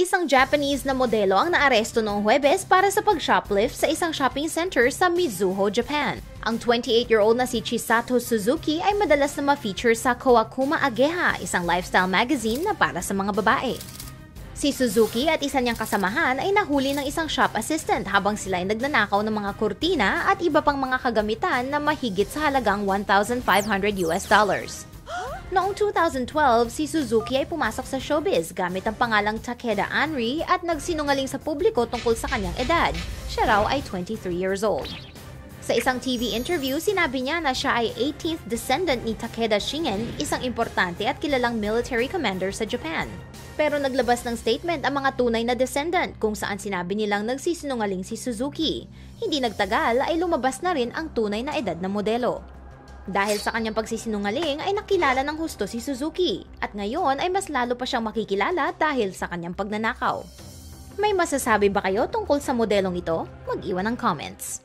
Isang Japanese na modelo ang naaresto noong Huwebes para sa pag-shoplift sa isang shopping center sa Mizuho, Japan. Ang 28-year-old na si Chisato Suzuki ay madalas na ma-feature sa Kawakuma Ageha, isang lifestyle magazine na para sa mga babae. Si Suzuki at isa niyang kasamahan ay nahuli ng isang shop assistant habang sila ay nagnanakaw ng mga kurtina at iba pang mga kagamitan na mahigit sa halagang 1,500 US dollars. Noong 2012, si Suzuki ay pumasok sa showbiz gamit ang pangalang Takeda Anri at nagsinungaling sa publiko tungkol sa kanyang edad. Siya raw ay 23 years old. Sa isang TV interview, sinabi niya na siya ay 18th descendant ni Takeda Shingen, isang importante at kilalang military commander sa Japan. Pero naglabas ng statement ang mga tunay na descendant kung saan sinabi nilang nagsisinungaling si Suzuki. Hindi nagtagal ay lumabas na rin ang tunay na edad na modelo. Dahil sa kanyang pagsisinungaling ay nakilala ng husto si Suzuki at ngayon ay mas lalo pa siyang makikilala dahil sa kanyang pagnanakaw. May masasabi ba kayo tungkol sa modelong ito? Mag-iwan ng comments.